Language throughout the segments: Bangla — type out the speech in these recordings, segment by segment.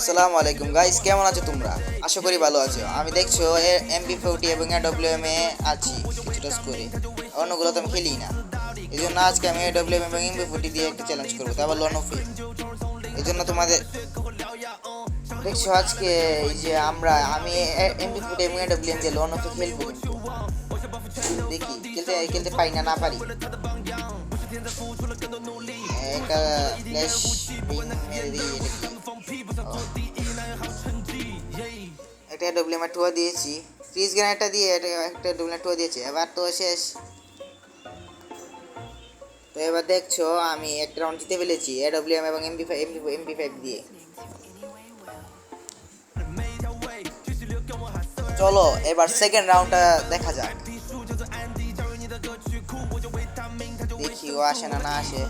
আসসালামু আলাইকুম। গাইস কেমন আছো তোমরা? আশা করি ভালো আছো। আমি দেখছ এমবি ফোর্টি এবং ডব্লিউএম এ আছি কিছুটা স্কোরে অন্যগুলো তো আমি খেলি না। এই জন্য আজকে আমি ডব্লিউএম এবং এমবি ফোর্টি দিয়ে একটা চ্যালেঞ্জ করব। তারপর লন অফ এই জন্য তোমাদের দেখছ আজকে এই যে আমরা, আমি এমবি ফোর্টি এবং ডব্লিউএম দিয়ে লন অফে খেলব দেখি, খেলতে খেলতে পারি না না পারি। বিং মেরে দিই এটা একটা টুয়া দিয়েছি। ফ্রিজ গ্রেনেডটা দিয়ে একটা টুয়া দিয়েছি। এবার তো শেষ। তো এবার দেখছ, আমি রাউন্ড জিতে ফেলেছি। এবং এমপি এমপি ফাইভ দিয়ে। চলো, এবার সেকেন্ড রাউন্ডটা দেখা যাক। দেখি ও আসে না না আসে।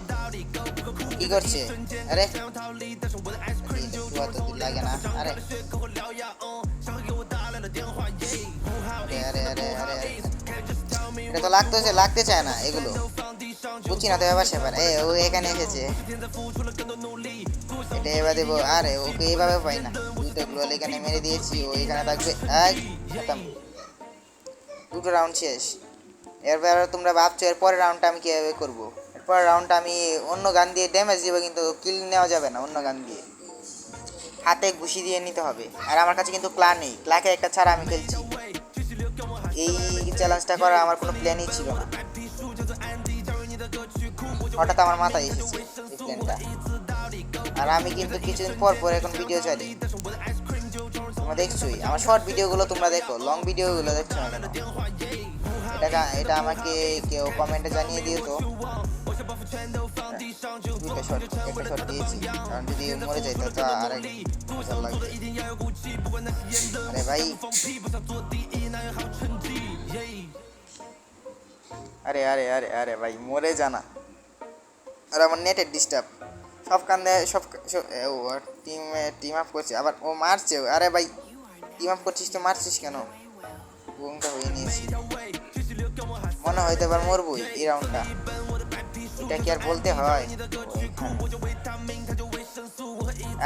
কি করছে? আরে। লাগে না? আরে। আরে আরে আরে। এটা তো লাগতেছে, লাগতে চায় না এগুলো। বুঝছি না তো এবার সেবার। এ, ও এখানে এসেছে। এটা এবার দেবো। আরে, ওকে এইভাবে পাই না। দুটো গ্লোয়াল এখানে মেরে দিয়েছি, ও এখানে থাকবে। দুটো রাউন্ড শেষ। এরপর তোমরা ভাবছ, এর পরের রাউন্ডটা আমি কীভাবে করব? এরপর রাউন্ডটা আমি অন্য গান দিয়ে ড্যামেজ দিব, কিন্তু কিল নেওয়া যাবে না অন্য গান দিয়ে। হাতে ঘুষি দিয়ে নিতে হবে। আর আমার কাছে কিন্তু ক্লা নেই। ক্লাকে একটা ছাড়া আমি খেলছি। এই চ্যালেঞ্জটা করার আমার কোনো প্ল্যানই ছিল না। হঠাৎ আমার মাথায় এসেছে এই প্ল্যানটা আর আমি কিন্তু কিছুদিন পর পর এখন ভিডিও চালি। তোমরা দেখছোই। আমার শর্ট ভিডিওগুলো তোমরা দেখো। লং ভিডিওগুলো দেখছ না এটা এটা আমাকে কেউ কমেন্টে জানিয়ে দিও তো। আরে আরে আরে আরে ভাই, মরে জানা। আর আমার নেটের ডিস্টার্ব সব কান্দে, সব টিম টিম আপ করছে। আবার ও মারছে আরে ভাই টিম আপ করছিস তো, মারছিস কেন? ঘুমটা হয়ে নিয়েছি। মনে হয়তো এবার মরবই এই রাউন্ডটা এটা কি আর বলতে হয়?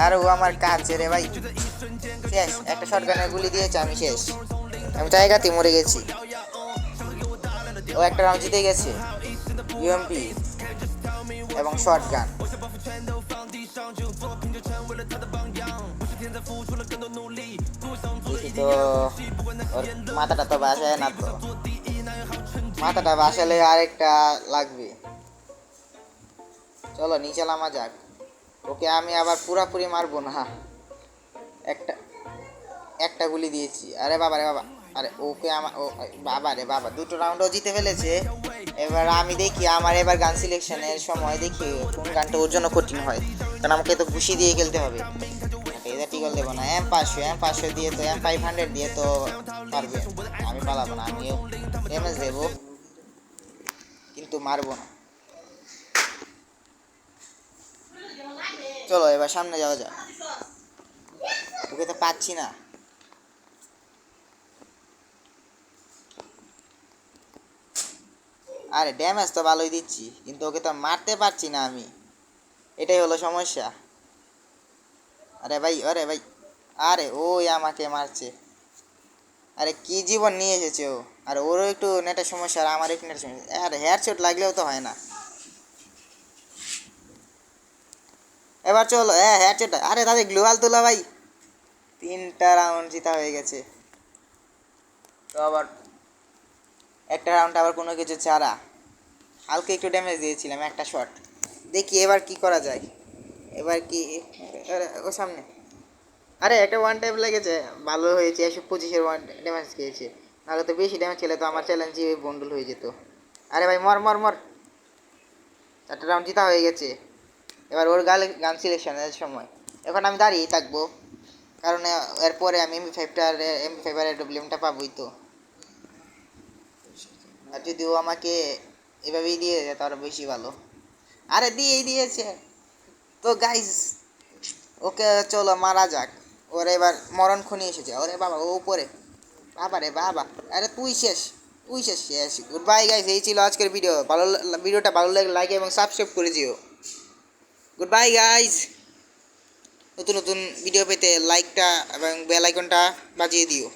আর ও আমার কাছে রে ভাই। শেষ, একটা শর্ট গানের গুলি দিয়েছে, আমি শেষ। আমি জায়গাতে মরে গেছি। ও একটা রাউন্ড জিতে গেছে ইউএমপি এবং শর্ট গান তো মাথাটা তো বাসায় না তো। মাথাটা বাসালে আরেকটা লাগবে। চলো, নিচে নামা যাক। ওকে আমি আবার পুরাপুরি মারবো না। একটা একটা গুলি দিয়েছি। আরে বাবা রে বাবা। আরে ওকে আমার ও, বাবা রে বাবা। দুটো রাউন্ডও জিতে ফেলেছে। এবার আমি দেখি আমার এবার গান সিলেকশনের সময় দেখি কোন গানটা ওর জন্য কঠিন হয়। কারণ আমাকে তো ঘুষি দিয়ে খেলতে হবে। এটা টিকল দেবো না। এম পাঁচশো এম পাঁচশো দিয়ে তো এম ফাইভ হান্ড্রেড দিয়ে তো পারবে। আমি পালাবো না আমি ড্যামেজ দেবো। কিন্তু মারবো না। চলো, এবার সামনে যাওয়া যাক। ওকে তো পাচ্ছি না। আরে ড্যামেজ তো ভালোই দিচ্ছি, কিন্তু ওকে তো মারতে পারছি না আমি। এটাই হলো সমস্যা। আরে ভাই আরে ভাই, আরে, ওই আমাকে মারছে। আরে কি জীবন নিয়ে এসেছে ও? আর ওরও একটু নেটের সমস্যা আর আমার একটু নেটের সমস্যা। আরে হেয়ার চোট লাগলেও তো হয় না। এবার চলো হ্যাঁ হেয়ার চোট আরে তাদের গ্লোয়াল তোলা ভাই। তিনটা রাউন্ড জিতা হয়ে গেছে। তো আবার একটা রাউন্ড আবার কোনো কিছু ছাড়া। হালকা একটু ড্যামেজ দিয়েছিলাম একটা শট দেখি এবার কি করা যায়। এবার কি ও সামনে। আরে, একটা ওয়ান টাইম লেগেছে। ভালো হয়েছে, একশো পঁচিশের ওয়ান ড্যামেজ খেয়েছে। নাহলে তো বেশি ড্যামেজ খেলে তো আমার চ্যালেঞ্জে বন্ডুল হয়ে যেত। আরে ভাই, মর মর মর। চারটে রাউন্ড জিতা হয়ে গেছে। এবার ওর গালে, গান সিলেকশনের সময়। এখন আমি দাঁড়িয়েই থাকব। কারণ এরপরে আমি এমবি ফাইভটা এমবি ফাইভ আর ডব্লিউএমটা পাবোই তো। আর যদি ও আমাকে এভাবেই দিয়ে দেয়, তাহলে বেশি ভালো। আরে, দিয়েই দিয়েছে। তো গাইজ ওকে, চলো, মারা যাক। ওর এবার মরণ খুনি এসেছে। ওরে বাবা, ও উপরে। বাবা রে বাবা। আরে তুই শেষ তুই শেষ শেষ। গুড বাই গাইস এই ছিল আজকের ভিডিও ভালো ভিডিওটা ভালো লাগে লাইক এবং সাবস্ক্রাইব করে দিও। গুড বাই গাইস নতুন নতুন ভিডিও পেতে লাইকটা এবং বেল আইকনটা বাজিয়ে দিও।